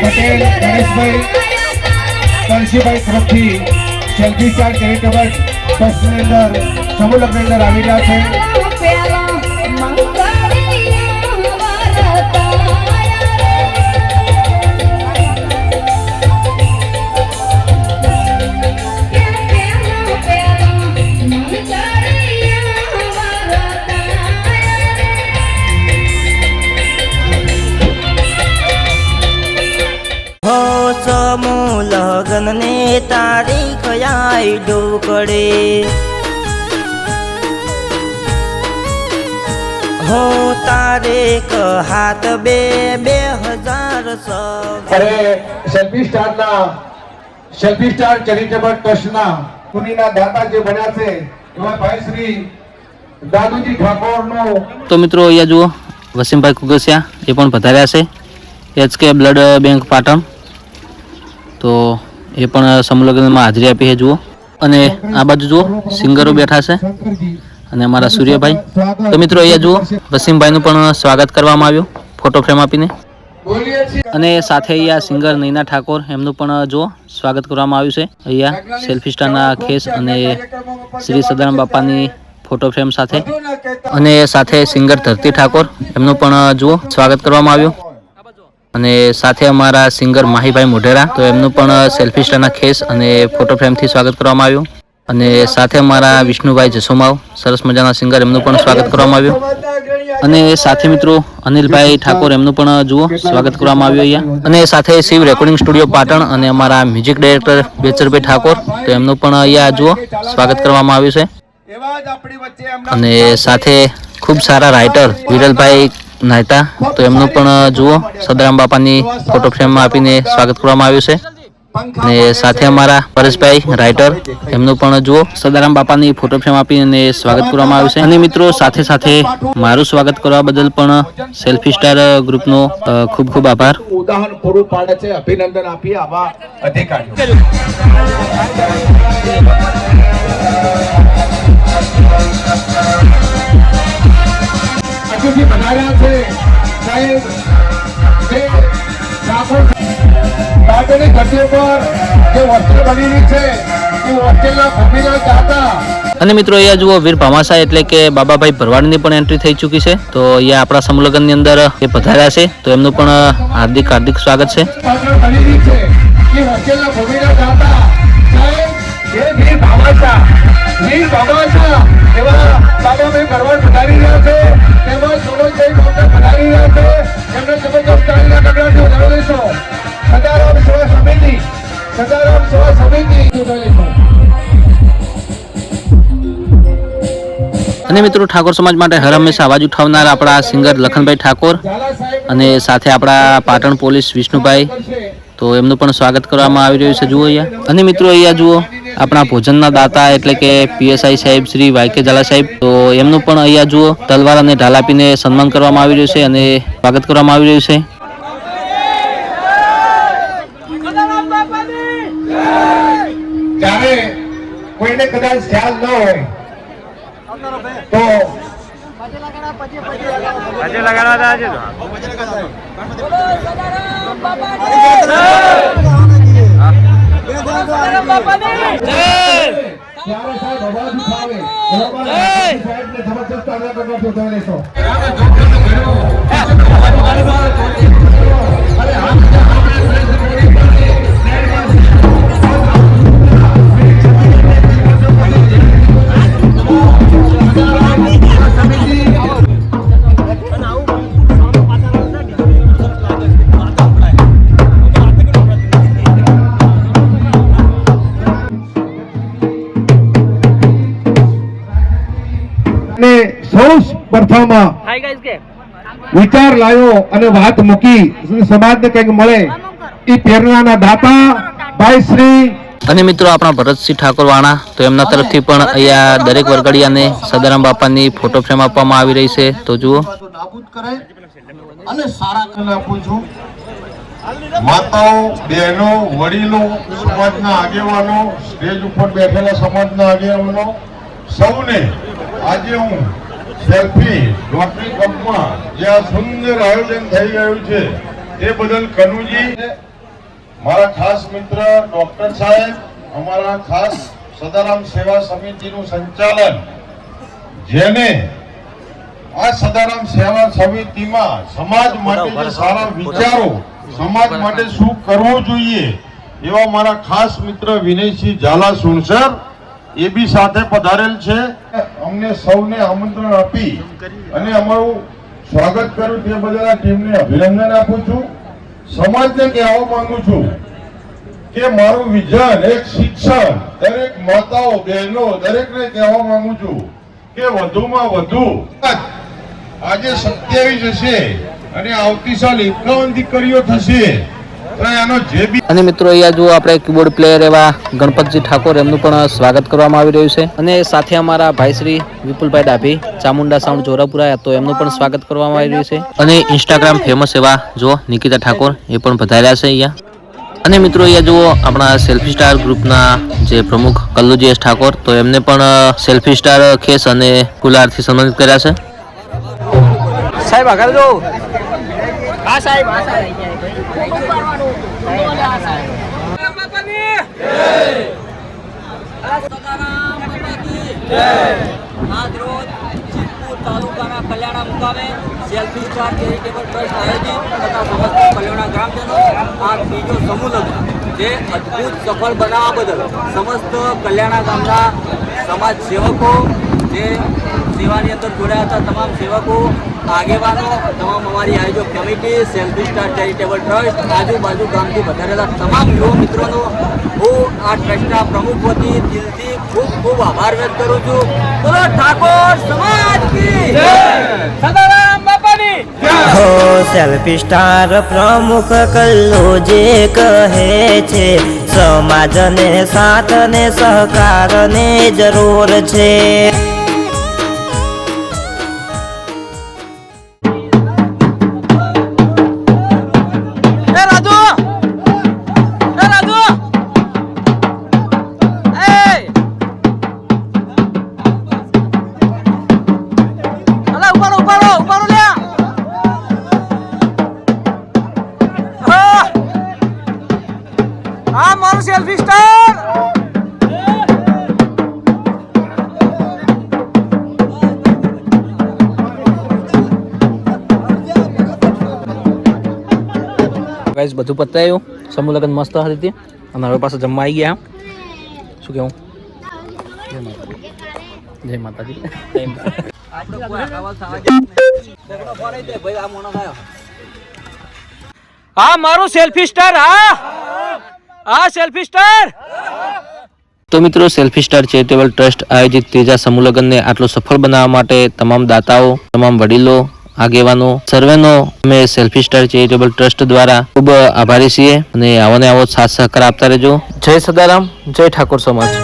પટેલ ગણેશભાઈ કણશીભાઈ તરફથી સેલ્ફી ચાર ચેરિટેબલ ટ્રસ્ટની અંદર, સમૂહ લગ્નની અંદર આવી રહ્યા છે. હો સમૂહ લગન ને તારીખ આઈ ડોકડે હો તારીખ હાથ બે બે હજાર અરે સેલ્ફી સ્ટારના સેલ્ફી સ્ટાર ચેરિટેબલ ટ્રસ્ટના પુનીના દાતા જે બન્યા છે. એવા ભાઈ શ્રી દાદુજી ઠાકોરનું તો મિત્રો અહીંયા જુઓ વસીમભાઈ કુગસિયા એ પણ પધાર્યા છે. HK blood bank Patan. તો એ પણ સમલગ્નમાં હાજરી આપી છે, જુઓ. અને આ બાજુ જુઓ, સિંગરો બેઠા છે. અને અમારા સૂર્યભાઈ. તો મિત્રો, અહીંયા જુઓ, વસીમભાઈનું પણ સ્વાગત કરવામાં આવ્યું ફોટો ફ્રેમ આપીને. અને સાથે અહીંયા સિંગર નૈના ઠાકોર, એમનું પણ, જુઓ, સ્વાગત કરવામાં આવ્યું છે. અહીંયા સેલ્ફી સ્ટારના ખેસ અને શ્રી સદારામ બાપાની ફોટો ફ્રેમ સાથે. અને સાથે સિંગર ધરતી ઠાકોર, એમનું પણ, જુઓ, સ્વાગત કરવામાં આવ્યું. અને સાથે અમારા સિંગર માહીભાઈ મોઢેરા, તો એમનું પણ સેલ્ફી સ્ટારના ખેસ અને ફોટો ફ્રેમથી સ્વાગત કરવામાં આવ્યું. અને સાથે અમારા વિષ્ણુભાઈ જસોમાવ, સરસ મજાના સિંગર, એમનું પણ સ્વાગત કરવામાં આવ્યું. અને સાથે મિત્રો, અનિલભાઈ ઠાકોર, એમનું પણ જુઓ, સ્વાગત કરવામાં આવ્યું અહીંયા. અને સાથે શિવ રેકોર્ડિંગ સ્ટુડિયો પાટણ અને અમારા મ્યુઝિક ડાયરેક્ટર બેચરભાઈ ઠાકોર, તો એમનું પણ અહીંયા, જુઓ, સ્વાગત કરવામાં આવ્યું છે. અને સાથે ખૂબ સારા રાઇટર વિરલભાઈ નાયતા તો એમનું પણ જુઓ, સદરામ બાપાની ફોટો ફ્રેમમાં આપીને સ્વાગત કરવામાં આવ્યું છે. અને સાથે અમારા પરેશભાઈ રાઇટર એમનું પણ, જુઓ, સદારામ બાપાની ફોટો ફ્રેમ આપીને સ્વાગત કરવામાં આવ્યું છે. અને મિત્રો, સાથે સાથે મારું સ્વાગત કરવા બદલ પણ સેલ્ફી સ્ટાર ગ્રુપનો ખૂબ ખૂબ આભાર. ઉદાહરણ પૂરું પાડે છે. અભિનંદન આપીએ આવા અધિકારીઓ. હજુથી બનાવ્યા છે. સાહેબ તે બાટોની ધરતી ઉપર જે હોસ્ટેલ બનેલી છે એ હોસ્ટેલના ભૂમિના દાતા અને મિત્રો અહીંયા જુઓ વીર ભામાસા એટલે કે બાબાભાઈ ભરવાડની પણ એન્ટ્રી થઈ ચૂકી છે. તો અહીંયા આપણા સમૂહલગ્નની અંદર એ પધાર્યા છે. તો એમનું પણ હાર્દિક હાર્દિક સ્વાગત છે. વીર વીર ભામાસા એવા બાબાભાઈ ભરવાડ પધારી રહ્યા છે. અને મિત્રો ઠાકોર સમાજ માટે હર હંમેશા અવાજ ઉઠાવનાર આપણા સિંગર લખનભાઈ ઠાકોર અને સાથે આપણા પાટણ પોલીસ વિષ્ણુભાઈ. તો એમનું પણ સ્વાગત કરવામાં આવી રહ્યું છે. જુઓ અહીંયા. અને મિત્રો અહીંયા જુઓ. આપણા ભોજનના દાતા એટલે કે પીએસઆઈ સાહેબ શ્રી વાયકે ઝાલા સાહેબ તો એમનું પણ અહીંયા જુઓ તલવાર અને ઢાલ આપીને સન્માન કરવામાં આવી રહ્યું છે અને સ્વાગત કરવામાં આવી રહ્યું છે. જ્યારે કોઈને કદાચ ખ્યાલ ન હોય તો ત્યારે જબરદસ્ત આગળ કરવાથી ઉઠાવી લેશો. વિચાર લાવ્યો અને વાત મૂકી. સમાજને કંઈક મળે. એ પ્રેરણાના દાતા ભાઈ શ્રી અને મિત્રો આપણા ભરતસિંહ ઠાકોર વાણા તો એમના તરફથી પણ અહીંયા દરેક વરગડિયાને સદારામ બાપાની ફોટો ફ્રેમ આપવામાં આવી રહી છે. તો જુઓ. અને સારા કલ છું. માતાઓ બહેનો વડીલો સમાજના આગેવાનો સ્ટેજ ઉપર બેઠેલા સમાજના આગેવાનો સૌને આજે હું સેલ્ફી રોટરી કપમાં જે આ સુંદર આયોજન થઈ રહ્યું છે એ બદલ કનુજી મારા ખાસ મિત્ર ડોક્ટર સાહેબ અમારા ખાસ સદારામ સેવા સમિતિનું સંચાલન જેને આ સદારામ સેવા સમિતિમાં સમાજ માટે જે સારા વિચારો સમાજ માટે શું કરવું જોઈએ એવા મારા ખાસ મિત્ર વિનયસિંહ ઝાલા સુણસર એ બી સાથે પધારેલ છે. અમને સૌને આમંત્રણ આપી અને અમારું સ્વાગત કર્યું તે બદલ આ ટીમને અભિનંદન આપું છું. સમાજને કહેવા માંગુ છું કે મારું વિઝન એક શિક્ષણ, દરેક માતાઓ, બહેનો, દરેકને કહેવા માંગુ છું કે વધુમાં વધુ આજે સત્યાવીસ હશે અને આવતી સાલ એકાવન દીકરીઓ થશે. અને મિત્રો અહીંયા જુઓ આપણે કીબોર્ડ પ્લેયર એવા ગણપતજી ઠાકોર એમનું પણ સ્વાગત કરવામાં આવી રહ્યું છે. અને સાથે અમારા ભાઈ શ્રી વિપુલભાઈ ડાભી ચામુંડા સાઉન્ડ જોરાપુરા તો એમનું પણ સ્વાગત કરવામાં આવી રહ્યું છે. અને ઇન્સ્ટાગ્રામ ફેમસ એવા જો નિકિતા ઠાકોર એ પણ વધાર્યા છે અહીંયા. અને મિત્રો અહીંયા જુઓ આપણા સેલ્ફી સ્ટાર ગ્રુપના જે પ્રમુખ કલ્લુજી એસ ઠાકોર તો એમને પણ સેલ્ફી સ્ટાર ખેસ અને કુલારથી સન્માનિત કર્યા છે. સાહેબ આગળ જો આજરોજ સિદ્ધપુર તાલુકાના કલ્યાણા મુકામે સેલ્ફી સ્ટાર ચેરિટેબલ સમસ્ત કલ્યાણા ગ્રામજનો આ ત્રીજો સમૂહ જે અદ્ભુત સફળ બનાવવા બદલ સમસ્ત કલ્યાણા ગામના સમાજ સેવકો જે સેવાની અંદર જોડાયા હતા તમામ સેવકો આગેવાનો તમામ અમારી આયોજક committee selfie star charitable trust આજુબાજુ ગામથી વધારેલા તમામ યુવા મિત્રોનો હું આ ટ્રસ્ટના પ્રમુખ વતી દિલથી ખૂબ ખૂબ આભાર વ્યક્ત કરું છું. બોલો ઠાકોર સમાજ કી સદારામ બાપાની સેલ્ફી સ્ટાર પ્રમુખ કલ્લો જે કહે છે સમાજને સાથને સહકારને જરૂર છે. ગાઈઝ બધું પતાયું. સમૂહ લગ્ન મસ્ત હતી અને હવે પાછા જમવા આવી ગયા. શું કેવું? જય માતાજી. જય હા મારું સેલ્ફી સ્ટાર હા. હા સેલ્ફી સ્ટાર. તો મિત્રો સેલ્ફી સ્ટાર ચેરિટેબલ ટ્રસ્ટ આયોજિત ત્રીજા સમૂહ લગ્નને આટલો સફળ બનાવવા માટે તમામ દાતાઓ તમામ વડીલો આગેવાનો, સર્વેનો અમે સેલ્ફી સ્ટાર ચેરિટેબલ ટ્રસ્ટ દ્વારા ખૂબ આભારી છીએ અને આવો ને આવો સાથ સહકાર આપતા રહેજો. જય સદારામ, જય ઠાકોર સમાજ.